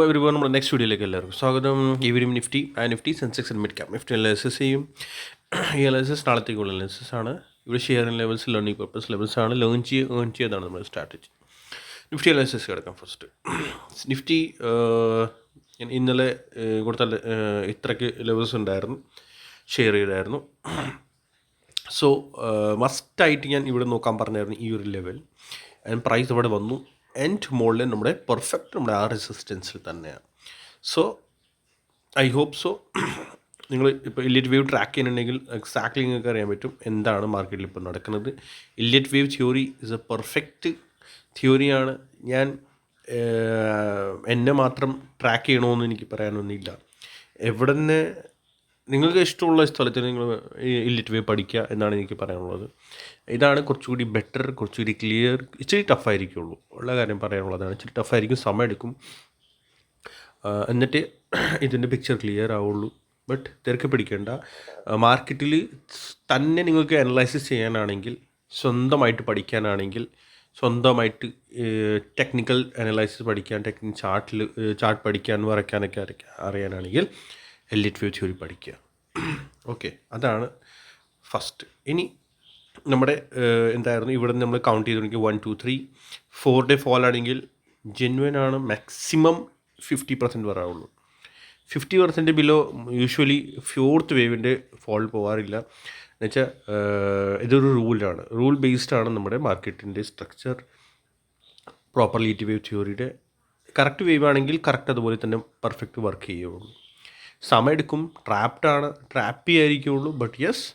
Every നമ്മുടെ next വീഡിയോയിലേക്ക് എല്ലാവർക്കും സ്വാഗതം. ഇവരും നിഫ്റ്റി ആ Nifty Sensex and mid cap Nifty analysis ചെയ്യും. ഈ അനാലിസിസ് നാളത്തേക്കുള്ള അനാലിസിസ് ആണ്. ഇവിടെ sharing levels learning purpose levels ആണ്. ലേൺ ചെയ്യുക ഏൺ ചെയ്താണ് നമ്മുടെ സ്ട്രാറ്റജി നിഫ്റ്റി അനാലിസിസ് കിടക്കാം ഫസ്റ്റ് നിഫ്റ്റി ഇന്നലെ കൊടുത്ത ഇത്രയ്ക്ക് ലെവൽസ് ഉണ്ടായിരുന്നു. ഷെയർ ചെയ്തായിരുന്നു. സോ മസ്റ്റായിട്ട് ഞാൻ ഇവിടെ നോക്കാൻ പറഞ്ഞായിരുന്നു ഈ ഒരു ലെവൽ പ്രൈസ് ഇവിടെ വന്നു. ആൻഡ് മോളിൽ നമ്മുടെ പെർഫെക്റ്റ് നമ്മുടെ ആ റെസിസ്റ്റൻസിൽ തന്നെയാണ്. സോ ഐ ഹോപ്പ് സോ നിങ്ങൾ ഇപ്പോൾ ഇല്ലിറ്റ് വേവ് ട്രാക്ക് ചെയ്യുന്നുണ്ടെങ്കിൽ എക്സാക്ട്ലി നിങ്ങൾക്ക് അറിയാൻ പറ്റും എന്താണ് മാർക്കറ്റിൽ ഇപ്പോൾ നടക്കുന്നത്. Elliott wave theory is a perfect തിയോറിയാണ് ഞാൻ എന്നെ മാത്രം ട്രാക്ക് ചെയ്യണമെന്ന് എനിക്ക് പറയാനൊന്നുമില്ല. എവിടെ തന്നെ നിങ്ങൾക്ക് ഇഷ്ടമുള്ള സ്ഥലത്ത് നിങ്ങൾ ഇല്ലിറ്റ് വേ പഠിക്കുക എന്നാണ് എനിക്ക് പറയാനുള്ളത്. ഇതാണ് കുറച്ചുകൂടി ബെറ്റർ കുറച്ചുകൂടി ക്ലിയർ ഇച്ചിരി ടഫായിരിക്കുള്ളൂ ഉള്ള കാര്യം പറയാനുള്ളതാണ്. ഇച്ചിരി ടഫായിരിക്കും സമയം എടുക്കും. എന്നിട്ട് ഇതിന്റെ പിക്ചർ ക്ലിയർ ആവുള്ളൂ. ബട്ട് തിരക്ക് പിടിക്കേണ്ട. മാർക്കറ്റിൽ തന്നെ നിങ്ങൾക്ക് അനലൈസിസ് ചെയ്യാനാണെങ്കിൽ സ്വന്തമായിട്ട് പഠിക്കാനാണെങ്കിൽ സ്വന്തമായിട്ട് ടെക്നിക്കൽ അനലൈസിസ് പഠിക്കാൻ ടെക്നിക് ചാർട്ടിൽ ചാർട്ട് പഠിക്കാൻ വരയ്ക്കാനൊക്കെ അറിയാനാണെങ്കിൽ ഇറ്റ് വ്യൂ തിയറി പഠിക്കുക. ഓക്കെ അതാണ് ഫസ്റ്റ് ഇനി നമ്മുടെ എന്തായിരുന്നു? ഇവിടെ നമ്മൾ കൗണ്ട് ചെയ്തിട്ടുണ്ടെങ്കിൽ one two three four the fall ആണെങ്കിൽ ജെന്വൻ ആണ് maximum fifty percent വരാവുള്ളൂ. Fifty percent below usually fourth വേവിന്റെ ഫോൾ പോകാറില്ല എന്നുവെച്ചാൽ ഇതൊരു റൂളാണ് റൂൾ ബേസ്ഡ് ആണ് നമ്മുടെ മാർക്കറ്റിന്റെ സ്ട്രക്ചർ പ്രോപ്പർലി വേവ് തിയോറിയുടെ കറക്റ്റ് വേവ് ആണെങ്കിൽ കറക്റ്റ് അതുപോലെ തന്നെ പെർഫെക്റ്റ് വർക്ക് ചെയ്യുള്ളൂ സമയമെടുക്കും. ട്രാപ്ഡ് ആണ്. ട്രാപ്പി ആയിരിക്കുള്ളൂ. ബട്ട് യെസ്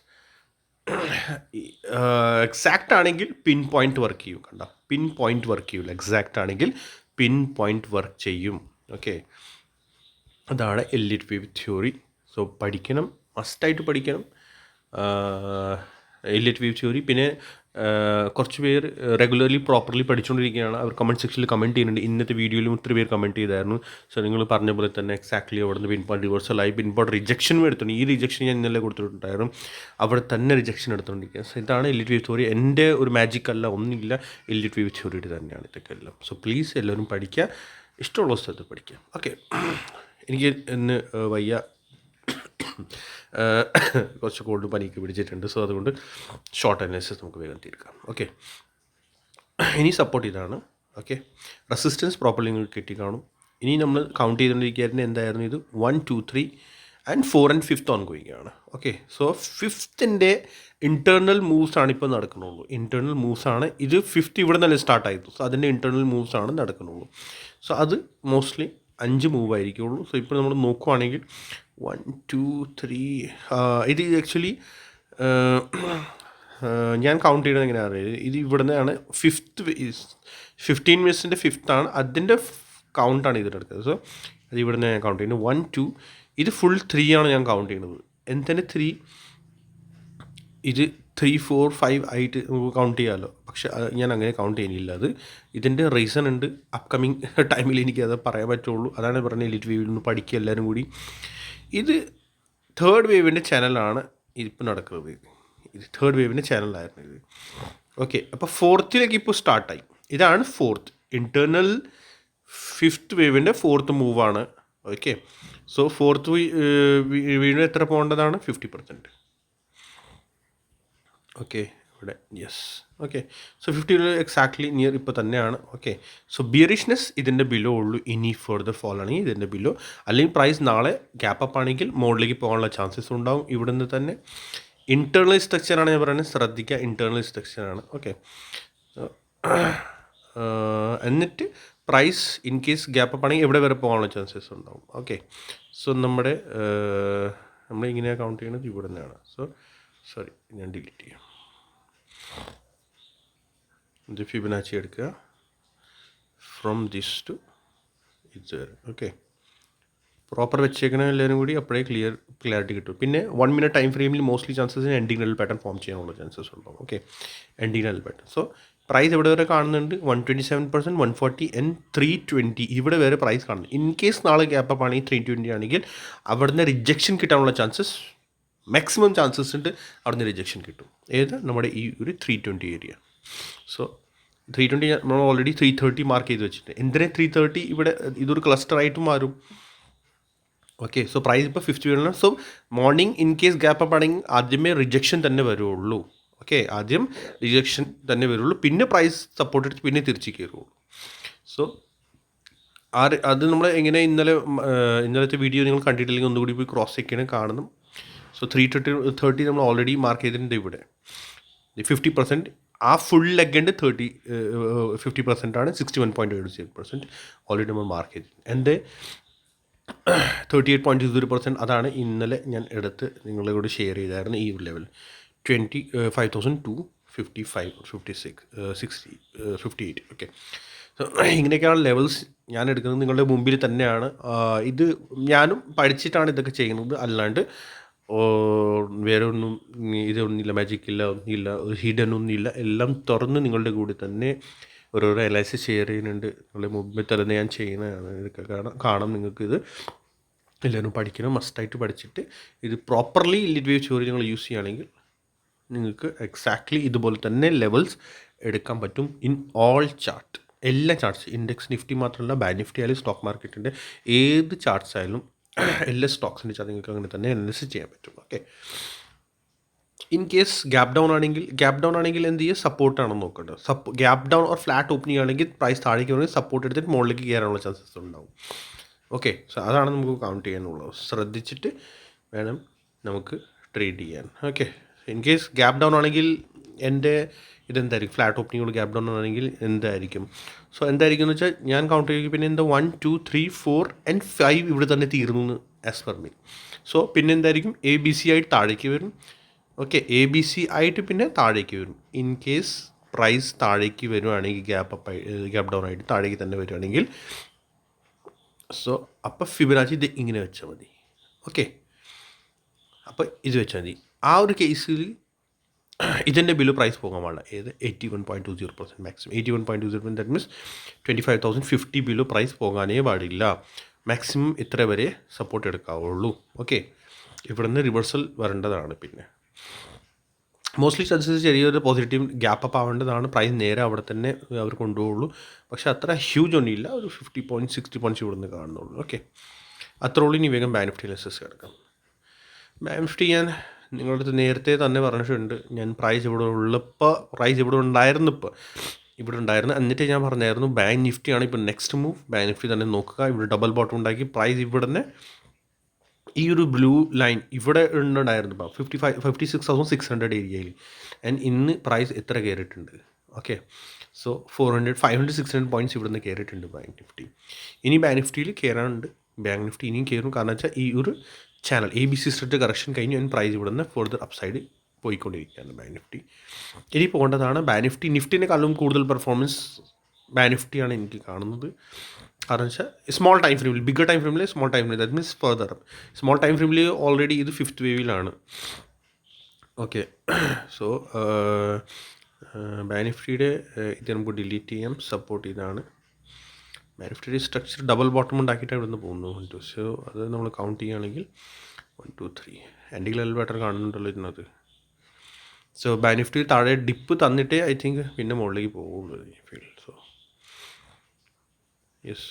എക്സാക്റ്റ് ആണെങ്കിൽ പിൻ പോയിന്റ് വർക്ക് ചെയ്യും കണ്ട? പിൻ പോയിന്റ് വർക്ക് ചെയ്യില്ല എക്സാക്റ്റ് ആണെങ്കിൽ പിൻ പോയിന്റ് വർക്ക് ചെയ്യും. ഓക്കെ അതാണ് L E wave theory so പഠിക്കണം. മസ്റ്റായിട്ട് പഠിക്കണം. എൽ ഇ വേവ് തിയോറി പിന്നെ കുറച്ച് പേർ റെഗുലർലി പ്രോപ്പർലി പഠിച്ചുകൊണ്ടിരിക്കുകയാണ്. അവർ കമന്റ് സെക്ഷനിൽ കമന്റ് ചെയ്യുന്നുണ്ട്. ഇന്നത്തെ വീഡിയോയിലും ഒത്തിരി പേര് കമന്റ് ചെയ്തായിരുന്നു. സോ നിങ്ങൾ പറഞ്ഞ പോലെ തന്നെ എക്സാക്ട്ലി അവിടെ നിന്ന് പിൻപോയിന്റ് റിവേഴ്സലായി പിൻപോട്ട് റിജക്ഷൻ എടുത്തിട്ടുണ്ട് ഈ റിജക്ഷൻ ഞാൻ ഇന്നലെ കൊടുത്തിട്ടുണ്ടായിരുന്നു. അവിടെ തന്നെ റിജക്ഷൻ എടുത്തുകൊണ്ടിരിക്കുക സോ ഇതാണ് എല്ലിറ്റ് ടി തിയോറി എന്റെ ഒരു മാജിക് അല്ല ഒന്നുമില്ല. എല്ലിറ്റ് വി തിയോറിയുടെ തന്നെയാണ് ഇതൊക്കെ എല്ലാം. സോ പ്ലീസ് എല്ലാവരും പഠിക്കുക. ഇഷ്ടമുള്ള സ്ഥലത്ത് പഠിക്കുക. ഓക്കെ എനിക്ക് ഇന്ന് വയ്യ. കുറച്ച് കോൾഡ് പനിക്ക് പിടിച്ചിട്ടുണ്ട്. സോ അതുകൊണ്ട് ഷോർട്ട് അനാലിസിസ് നമുക്ക് വേഗം തീർക്കാം. ഓക്കെ ഇനി സപ്പോർട്ട് ഇതാണ്. ഓക്കെ റെസിസ്റ്റൻസ് പ്രോപ്പർലി നിങ്ങൾക്ക് കിട്ടി കാണും ഇനി നമ്മൾ കൗണ്ട് ചെയ്തുകൊണ്ടിരിക്കുകയായിരുന്നു എന്തായിരുന്നു ഇത്? One two three and four and fifth on going ആണ് ഓക്കെ സോ ഫിഫ്ത്തിന്റെ ഇന്റേർണൽ മൂവ്സ് ആണ് ഇപ്പോൾ നടക്കുന്നുള്ളൂ ഇന്റേർണൽ മൂവ്സ് ആണ്. ഇത് ഫിഫ്ത്ത് ഇവിടെ നിന്നല്ലേ സ്റ്റാർട്ട് സോ അതിന്റെ ഇന്റേർണൽ മൂവ്സ് ആണ് നടക്കുന്നുള്ളൂ സോ അത് മോസ്റ്റ്ലി അഞ്ച് മൂവ് ആയിരിക്കുള്ളൂ. സോ ഇപ്പോൾ നമ്മൾ നോക്കുവാണെങ്കിൽ വൺ ടു ത്രീ ഇത് ആക്ച്വലി ഞാൻ കൗണ്ട് ചെയ്യണത് എങ്ങനെയാണ് അറിയുന്നത് ഇത് ഇവിടെ നിന്നാണ് ഫിഫ്ത്ത് ഫിഫ്റ്റീൻ മിനിറ്റ്സിന്റെ ഫിഫ്ത്ത് ആണ്. അതിന്റെ കൗണ്ടാണ് ഇതിലെടുത്തത് സോ അത് ഇവിടെ നിന്ന് ഞാൻ കൗണ്ട് ചെയ്യുന്നത് വൺ ടു ഇത് ഫുൾ ത്രീ ആണ് ഞാൻ കൗണ്ട് ചെയ്യുന്നത്. എന്തിന് ത്രീ ഇത് ത്രീ ഫോർ ഫൈവ് ആയിട്ട് നമുക്ക് കൗണ്ട് ചെയ്യാമല്ലോ പക്ഷെ ഞാൻ അങ്ങനെ കൗണ്ട് ചെയ്യുന്നില്ല. അത് ഇതിന്റെ റീസൺ ഉണ്ട്. അപ്കമിങ് ടൈമിൽ എനിക്ക് അത് പറയാൻ പറ്റുള്ളൂ. അതാണ് പറഞ്ഞത് എലിറ്റ് വീവിൽ നിന്ന് പഠിക്കുക എല്ലാവരും കൂടി. ഇത് തേർഡ് വേവിന്റെ ചാനലാണ് ഇപ്പം നടക്കുന്നത്. ഇത് തേർഡ് വേവിന്റെ ചാനലായിരുന്നു ഇത്. ഓക്കെ അപ്പോൾ ഫോർത്തിലേക്ക് ഇപ്പോൾ സ്റ്റാർട്ടായി ഇതാണ് ഫോർത്ത് ഇന്റേർണൽ ഫിഫ്ത്ത് വേവിന്റെ ഫോർത്ത് മൂവാണ് ഓക്കെ സോ ഫോർത്ത് വീണ്ടും എത്ര പോകേണ്ടതാണ്? ഫിഫ്റ്റി പെർസെന്റ് ഓക്കെ ഇവിടെ. Yes okay so fifty exactly near ഇപ്പോൾ തന്നെയാണ്. ഓക്കെ സോ ബിയറിഷ്നെസ് ഇതിന്റെ ബിലോ ഉള്ളൂ. ഇനി ഫെർദർ ഫോൾ ആണെങ്കിൽ ഇതിന്റെ ബിലോ അല്ലെങ്കിൽ പ്രൈസ് നാളെ ഗ്യാപ്പ് അപ്പ് ആണെങ്കിൽ മോഡിലേക്ക് പോകാനുള്ള ചാൻസസ് ഉണ്ടാവും ഇവിടെ നിന്ന് തന്നെ ഇന്റേർണൽ സ്ട്രക്ചറാണ് ഞാൻ പറയുന്നത്. ശ്രദ്ധിക്കുക. ഇന്റേർണൽ സ്ട്രക്ചറാണ് ഓക്കെ എന്നിട്ട് price in case gap up ആണെങ്കിൽ എവിടെ വരെ പോകാനുള്ള ചാൻസസ് ഉണ്ടാവും. ഓക്കെ സോ നമ്മുടെ നമ്മൾ ഇങ്ങനെയാണ് കൗണ്ട് ചെയ്യുന്നത് ഇവിടെ നിന്നാണ് സോ സോറി ഞാൻ ഡിലീറ്റ് ചെയ്യാം. ഇത് ഫിബനാച്ചി എടുക്കുക. ഫ്രം ദിസ് ടു ഇത് വരെ ഓക്കെ പ്രോപ്പർ വെച്ചേക്കണ എല്ലാവരും കൂടി അപ്പോഴേ ക്ലിയർ ക്ലാരിറ്റി കിട്ടും. പിന്നെ വൺ മിനിറ്റ് ടൈം ഫ്രെയിമിൽ mostly chances ending pattern form ചെയ്യാനുള്ള ചാൻസസ് ഉണ്ടാവും okay ending pattern so price ഇവിടെ വരെ കാണുന്നുണ്ട്? One twenty seven percent one forty and three twenty ഇവിടെ വരെ പ്രൈസ് കാണുന്നു ഇൻ കേസ് നാളെ ഗ്യാപ്പ് ആണെങ്കിൽ ത്രീ ട്വന്റി ആണെങ്കിൽ അവിടുന്ന് റിജക്ഷൻ കിട്ടാനുള്ള ചാൻസസ് മാക്സിമം ചാൻസസ് ഉണ്ട് അവിടുന്ന് റിജക്ഷൻ കിട്ടും. ഏത്? നമ്മുടെ ഈ ഒരു three twenty area so three twenty നമ്മൾ ഓൾറെഡി ത്രീ തേർട്ടി മാർക്ക് ചെയ്ത് വെച്ചിട്ടുണ്ട്. എന്തിനാ ത്രീ തേർട്ടി ഇവിടെ ഇതൊരു ക്ലസ്റ്റർ ആയിട്ട് മാറും. ഓക്കെ സോ പ്രൈസ് ഇപ്പോൾ ഫിഫ്റ്റി വരണം. So morning in case gap up ആണെങ്കിൽ ആദ്യമേ റിജക്ഷൻ തന്നെ വരുള്ളൂ. ഓക്കെ ആദ്യം റിജക്ഷൻ തന്നെ വരുള്ളൂ. പിന്നെ പ്രൈസ് സപ്പോർട്ട് എടുത്ത് പിന്നെ തിരിച്ച് കയറുള്ളൂ. സോ ആ അത് നമ്മൾ എങ്ങനെ ഇന്നലെ ഇന്നലത്തെ വീഡിയോ നിങ്ങൾ കണ്ടിട്ടില്ലെങ്കിൽ ഒന്നുകൂടി പോയി ക്രോസ് ചെക്ക് ചെയ്യണം. കാണണം. സോ ത്രീ തേർട്ടി തേർട്ടി നമ്മൾ ഓൾറെഡി മാർക്ക് ചെയ്തിട്ടുണ്ട് ഇവിടെ. ഫിഫ്റ്റി പെർസെന്റ് ആ ഫുൾ ലെഗിന്റെ തേർട്ടി ഫിഫ്റ്റി പെർസെന്റ് ആണ് sixty one point eight zero percent already നമ്മൾ മാർക്ക് ചെയ്തിട്ടുണ്ട്. എന്റെ thirty eight point zero percent അതാണ് ഇന്നലെ ഞാൻ എടുത്ത് നിങ്ങളുടെ കൂടെ ഷെയർ ചെയ്തായിരുന്നു ഈ level twenty five thousand two fifty five fifty six sixty fifty eight okay ഇങ്ങനെയൊക്കെയാണ് ലെവൽസ് ഞാൻ എടുക്കുന്നത്. നിങ്ങളുടെ മുമ്പിൽ തന്നെയാണ്. ഇത് ഞാനും പഠിച്ചിട്ടാണ് ഇതൊക്കെ ചെയ്യുന്നത്. അല്ലാണ്ട് വേറെ ഒന്നും ഇതൊന്നുമില്ല മാജിക് ഇല്ല ഒന്നുമില്ല ഒരു ഹിഡൻ ഒന്നുമില്ല. എല്ലാം തുറന്ന് നിങ്ങളുടെ കൂടെ തന്നെ ഓരോരോ അനാലിസിസ് ഷെയർ ചെയ്യുന്നുണ്ട്. നിങ്ങളുടെ മുമ്പിൽ തന്നെ ഞാൻ ചെയ്യുന്നതാണ്. ഇതൊക്കെ കാണാം കാണാം നിങ്ങൾക്കിത്. എല്ലാവരും പഠിക്കണം മസ്റ്റായിട്ട് പഠിച്ചിട്ട് ഇത് പ്രോപ്പർലി ലിറ്റ് വേവ് ചോറി നിങ്ങൾ യൂസ് ചെയ്യുകയാണെങ്കിൽ നിങ്ങൾക്ക് എക്സാക്ട്ലി ഇതുപോലെ തന്നെ ലെവൽസ് എടുക്കാൻ പറ്റും ഇൻ ഓൾ ചാർട്ട് എല്ലാ ചാർട്ട്സ് ഇൻഡെക്സ് നിഫ്റ്റി മാത്രമല്ല ബാങ്ക് നിഫ്റ്റി ആയാലും സ്റ്റോക്ക് മാർക്കറ്റിന്റെ ഏത് ചാർട്ട്സ് ആയാലും എല്ലാ സ്റ്റോക്സിന്റെ വെച്ചാൽ നിങ്ങൾക്ക് അങ്ങനെ തന്നെ അനലിസിസ് ചെയ്യാൻ പറ്റും. Okay in case gap down ആണെങ്കിൽ ഗ്യാപ് ഡൗൺ ആണെങ്കിൽ എന്ത് ചെയ്യുക സപ്പോർട്ടാണെന്ന് നോക്കേണ്ടത് സപ്പോ gap down or flat opening ആണെങ്കിൽ പ്രൈസ് താഴേക്ക് വരണമെങ്കിൽ സപ്പോർട്ട് എടുത്തിട്ട് മുകളിലേക്ക് കയറാനുള്ള ചാൻസസ് ഉണ്ടാവും. ഓക്കെ സോ അതാണ് നമുക്ക് കൗണ്ട് ചെയ്യാനുള്ളത്. ശ്രദ്ധിച്ചിട്ട് വേണം നമുക്ക് ട്രേഡ് ചെയ്യാൻ. Okay in case gap down ആണെങ്കിൽ എന്റെ ഇതെന്തായിരിക്കും? ഫ്ലാറ്റ് ഓപ്പണിങ്ങോട് ഗ്യാപ് ഡൗൺ ആണെങ്കിൽ എന്തായിരിക്കും? സോ എന്തായിരിക്കും എന്ന് വെച്ചാൽ ഞാൻ കൗണ്ട് ചെയ്യും പിന്നെ എന്താ one two three four and five ഇവിടെ തന്നെ തീർന്നു ആസ് പെർ മീ സോ പിന്നെ എന്തായിരിക്കും? എ ബി സി ആയിട്ട് താഴേക്ക് വരും. ഓക്കെ എ ബി സി ആയിട്ട് പിന്നെ താഴേക്ക് വരും. ഇൻ കേസ് പ്രൈസ് താഴേക്ക് വരുവാണെങ്കിൽ ഗ്യാപ്പ് അപ്പ് ഗ്യാപ്പ് ഡൗൺ ആയിട്ട് താഴേക്ക് തന്നെ വരുവാണെങ്കിൽ സോ അപ്പോൾ ഫിബനാച്ചി ഇത് ഇങ്ങനെ വെച്ചാൽ മതി. ഓക്കെ അപ്പോൾ ഇത് വെച്ചാൽ മതി. ആ ഒരു കേസിൽ ഇതിന്റെ ബിലോ പ്രൈസ് പോകാൻ പാടില്ല. ഏത്? Eighty one point two zero percent maximum eighty one point two zero that means twenty five thousand fifty below price പോകാനേ പാടില്ല. മാക്സിമം ഇത്ര വരെ സപ്പോർട്ട് എടുക്കാവുള്ളൂ. ഓക്കെ ഇവിടുന്ന് റിവേഴ്സൽ വരേണ്ടതാണ് പിന്നെ. മോസ്റ്റ്ലി സജസ്റ്റ് ചെറിയൊരു പോസിറ്റീവ് ഗ്യാപ്പ് ആവേണ്ടതാണ്. പ്രൈസ് നേരെ അവിടെ തന്നെ അവർ കൊണ്ടുപോകുള്ളൂ പക്ഷേ അത്ര ഹ്യൂജ് ഒന്നുമില്ല ഒരു ഫിഫ്റ്റി പോയിന്റ് സിക്സ്റ്റി പോയിന്റ്സ് ഇവിടുന്ന് കാണുന്നുള്ളൂ. ഓക്കെ അത്ര ഉള്ളൂ. ഇനി വേഗം ബാനിഫിറ്റി ലെസസ് കിടക്കാം ബാനിഫ്റ്റി ഞാൻ നിങ്ങളുടെ നേരത്തെ തന്നെ പറഞ്ഞിട്ടുണ്ട്. ഞാൻ പ്രൈസ് ഇവിടെ ഉള്ളപ്പോൾ പ്രൈസ് ഇവിടെ ഉണ്ടായിരുന്നു ഇപ്പോൾ ഇവിടെ ഉണ്ടായിരുന്നു. എന്നിട്ട് ഞാൻ പറഞ്ഞായിരുന്നു ബാങ്ക് നിഫ്റ്റി ആണ് ഇപ്പോൾ നെക്സ്റ്റ് മൂവ് ബാങ്ക് നിഫ്റ്റി തന്നെ നോക്കുക. ഇവിടെ ഡബിൾ ബോട്ടം ഉണ്ടാക്കി പ്രൈസ് ഇവിടെ തന്നെ ഈ ഒരു ബ്ലൂ ലൈൻ ഇവിടെ ഉണ്ടായിരുന്നു ഇപ്പോൾ fifty five fifty six thousand six hundred ഏരിയയിൽ ആൻഡ് ഇന്ന് പ്രൈസ് എത്ര കയറിയിട്ടുണ്ട് okay so four hundred five hundred six hundred points ഇവിടെ നിന്ന് കയറിയിട്ടുണ്ട് ബാങ്ക് നിഫ്റ്റി ഇനി ബാങ്ക് നിഫ്റ്റിയിൽ കയറാനുണ്ട് ബാങ്ക് നിഫ്റ്റി ഇനിയും കയറും കാരണം വെച്ചാൽ ഈ ഒരു channel A B C സ്ട്രറ്റ് correction കഴിഞ്ഞ് ഞാൻ പ്രൈസ് ഇവിടെ നിന്ന് ഫർദർ അപ്സൈഡ് പോയിക്കൊണ്ടിരിക്കുകയാണ് ബാങ്ക് നിഫ്റ്റി ഇനി പോകേണ്ടതാണ് ബാങ്ക് നിഫ്റ്റി നിഫ്റ്റിനെക്കാളും കൂടുതൽ പെർഫോമൻസ് ബാങ്ക് നിഫ്റ്റിയാണ് എനിക്ക് കാണുന്നത്. കാരണം വെച്ചാൽ സ്മോൾ ടൈം ഫ്രെയിമിൽ ബിഗർ ടൈം ഫ്രെയിമിൽ small time frame that means further small time ഫ്രെയിമിൽ ഓൾറെഡി ഇത് ഫിഫ്ത്ത് വേവിലാണ് ഓക്കെ സോ ബാനിഫ്റ്റിയുടെ ഇത് നമുക്ക് ഡിലീറ്റ് ചെയ്യാം സപ്പോർട്ട് ഇതാണ്. ബാനിഫ്റ്റിയുടെ സ്ട്രക്ചർ ഡബിൾ ബോട്ടം ഉണ്ടാക്കിയിട്ട് ഇവിടുന്ന് പോകുന്നു വൺ ടു സോ അത് നമ്മൾ കൗണ്ട് ചെയ്യുകയാണെങ്കിൽ വൺ ടു ത്രീ എന്റെ ലെവൽ ബാറ്റർ കാണുന്നുണ്ടല്ലോ ഇതിനകത്ത്. സോ ബാനിഫ്റ്റി താഴെ ഡിപ്പ് തന്നിട്ടേ ഐ തിങ്ക് പിന്നെ മുകളിലേക്ക് പോകുള്ളൂ ഫീൽ സോ യെസ്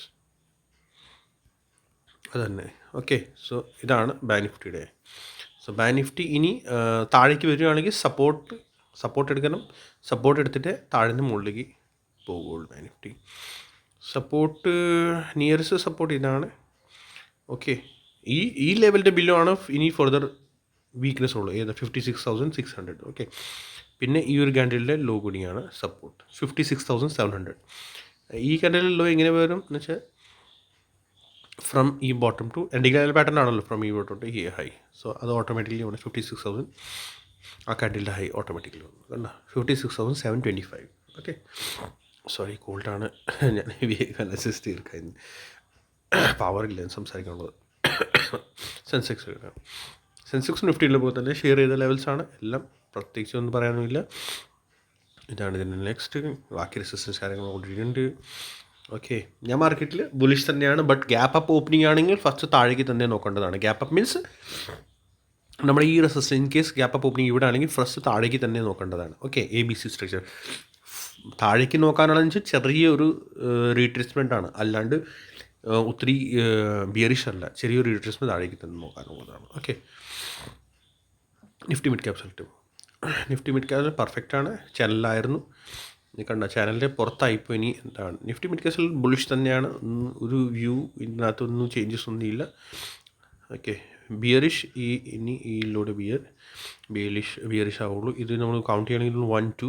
അതന്നെ. ഓക്കെ സോ ഇതാണ് ബാനിഫ്റ്റിയുടെ സോ ബാനിഫ്റ്റി ഇനി താഴേക്ക് വരികയാണെങ്കിൽ സപ്പോർട്ട് സപ്പോർട്ട് എടുക്കണം. സപ്പോർട്ട് എടുത്തിട്ട് താഴെ നിന്ന് മുകളിലേക്ക് പോകുള്ളൂ ബാനിഫ്റ്റി സപ്പോർട്ട് നിയറസ്റ്റ് സപ്പോർട്ട് ഇതാണ്. ഓക്കെ ഈ ഈ ലെവലിന്റെ ആണ് ഇനി ഫർദർ വീക്ക്നെസ് ഉള്ളൂ. ഏത്? Fifty six thousand six hundred okay പിന്നെ ഈ ഒരു കാൻഡലിന്റെ ലോ കൂടിയാണ് support fifty six thousand seven hundred ഈ ക്യാൻഡലിൽ ലോ എങ്ങനെ വരും? എന്ന് വെച്ചാൽ ഫ്രം ഈ ബോട്ടം ടു എൻഡിഗ്രാൽ പാറ്റേൺ ആണല്ലോ ഫ്രം ഈ ബോട്ടം ടു ഈ ഹൈ സോ അത് ഓട്ടോമാറ്റിക്കലി വന്നു ഫിഫ്റ്റി സിക്സ് തൗസൻഡ് ആ കാൻഡിലിന്റെ ഹൈ ഓട്ടോമാറ്റിക്കലി വന്നു. കണ്ട? Fifty six thousand seven twenty five okay sorry കോൾഡാണ് ഞാൻ അനസിസ് തീർക്കാൻ പവർ ഇല്ല സംസാരിക്കാനുള്ളത്. സെൻസെക്സ് സെൻസെക്സ് നിഫ്റ്റിയിലെ പോലെ തന്നെ ഷെയർ ചെയ്ത ലെവൽസാണ് എല്ലാം പ്രത്യേകിച്ച് ഒന്നും പറയാനുമില്ല ഇതാണ് ഇതിന്റെ നെക്സ്റ്റ് ബാക്കി റെസിസ്റ്റൻസ് കാര്യങ്ങൾ ഉണ്ട്. ഓക്കെ ഞാൻ മാർക്കറ്റിൽ ബുലിഷ് തന്നെയാണ് ബട്ട് ഗ്യാപ്പ് അപ്പ് ഓപ്പണിംഗ് ആണെങ്കിൽ ഫസ്റ്റ് താഴേക്ക് തന്നെ നോക്കേണ്ടതാണ്. ഗ്യാപ്പ് അപ്പ് മീൻസ് നമ്മുടെ ഈ resistance in case gap up opening ഇവിടെ ആണെങ്കിൽ ഫസ്റ്റ് താഴേക്ക് തന്നെ നോക്കേണ്ടതാണ്. Okay A B C structure താഴേക്ക് നോക്കാനാണെന്ന് വെച്ചാൽ ചെറിയൊരു ആണ്. അല്ലാണ്ട് ഒത്തിരി ബിയറിഷ് അല്ല. ചെറിയൊരു റീട്രീസ്മെന്റ് താഴേക്ക് തന്നെ നോക്കാനുള്ളതാണ് okay Nifty mid cap select Nifty mid cap perfect ആണ്. ചാനലിലായിരുന്നു നീ കണ്ട ചാനലിന്റെ പുറത്തായിപ്പോൾ ഇനി എന്താണ്? നിഫ്റ്റി മിഡ് ക്യാപ്സിൽ ബുളിഷ് തന്നെയാണ്. ഒരു വ്യൂ ഇതിനകത്തൊന്നും ചേഞ്ചസ് ഒന്നുമില്ല. ഓക്കെ ബിയറിഷ് ഈ ഇനി ഈയിലൂടെ ബിയർ ബിയലിഷ് ബിയറിഷ് ആവുള്ളൂ. ഇത് നമ്മൾ കൗണ്ട് ചെയ്യണമെങ്കിൽ വൺ ടു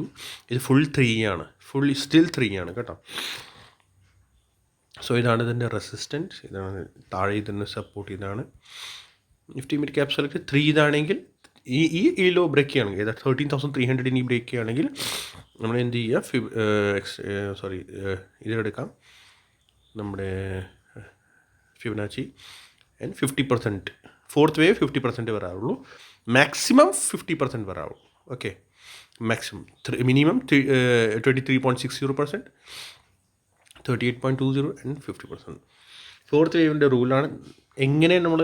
ഇത് ഫുൾ ത്രീ ആണ്. ഫുൾ സ്റ്റിൽ ത്രീ ആണ് കേട്ടോ. സോ ഇതാണ് ഇതിന്റെ റെസിസ്റ്റൻസ് ഇതാണ് താഴെ ഇതിന്റെ സപ്പോർട്ട് ഇതാണ്. Nifty mid cap select three ഇതാണെങ്കിൽ ഈ ഈ ഈ ലോ ബ്രേക്ക് ചെയ്യുകയാണെങ്കിൽ ഏതാ തേർട്ടീൻ തൗസൻഡ് ത്രീ ഹൺഡ്രഡ് ഇനി ബ്രേക്ക് ചെയ്യുകയാണെങ്കിൽ നമ്മൾ എന്ത് ചെയ്യുക ഫിബ് എക്സ് സോറി ഇതിലെടുക്കാം നമ്മുടെ Fibonacci and fifty percent fourth wave fifty percent വരാറുള്ളൂ. Maximum fifty percent വരാറുള്ളൂ. Okay? Maximum. Three minimum twenty three point six zero percent thirty eight point two zero and fifty percent. Fourth വേവിന്റെ റൂളാണ്. എങ്ങനെ നമ്മൾ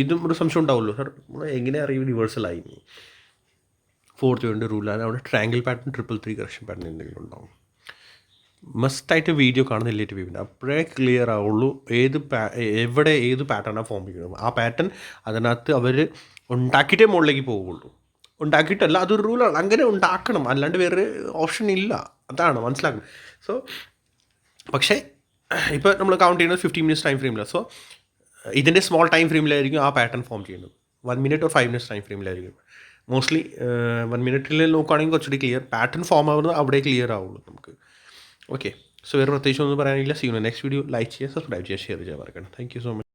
ഇതും ഒരു സംശയം ഉണ്ടാവുമല്ലോ. സാർ നമ്മൾ എങ്ങനെ അറിയും റിവേഴ്സലായി ഫോർത്ത് വേവിന്റെ റൂളാണ്. അവിടെ triangle pattern triple three correction pattern എന്തെങ്കിലും ഉണ്ടാവും. മസ്റ്റായിട്ട് വീഡിയോ കാണുന്ന ലേറ്റ് വീവിന്റെ അപ്പോഴേ ക്ലിയർ ആവുള്ളൂ ഏത് എവിടെ ഏത് പാറ്റേണാണ് ഫോം ചെയ്യുന്നത്. ആ പാറ്റേൺ അതിനകത്ത് അവർ ഉണ്ടാക്കിയിട്ടേ മുകളിലേക്ക് പോവുള്ളൂ. ഉണ്ടാക്കിയിട്ടല്ല അതൊരു റൂളാണ് അങ്ങനെ ഉണ്ടാക്കണം. അല്ലാണ്ട് വേറെ ഓപ്ഷൻ ഇല്ല. അതാണ് മനസ്സിലാക്കണം സോ പക്ഷേ ഇപ്പോൾ നമ്മൾ കൗണ്ട് ചെയ്യുന്നത് ഫിഫ്റ്റി മിനിറ്റ്സ് ടൈം ഫ്രെയിമിലാണ് സോ ഇതിന്റെ സ്മോൾ ടൈം ഫ്രെയിമിലായിരിക്കും ആ പാറ്റേൺ ഫോം ചെയ്യുന്നത്. One minute or five minutes time ഫ്രെയിമിലായിരിക്കും mostly one മിനിറ്റിൽ നോക്കുകയാണെങ്കിൽ കുറച്ചുകൂടി ക്ലിയർ പാറ്റേൺ ഫോം ആവുന്നത് അവിടെ ക്ലിയർ ആവുള്ളൂ നമുക്ക്. ഓക്കെ സോ വേറെ പ്രത്യേകിച്ച് ഒന്നും പറയാനില്ല see you next video like ചെയ്യുക സബ്സ്ക്രൈബ് ചെയ്യുക ഷെയർ ചെയ്യാൻ മറക്കണം താങ്ക് യു സോ മച്ച്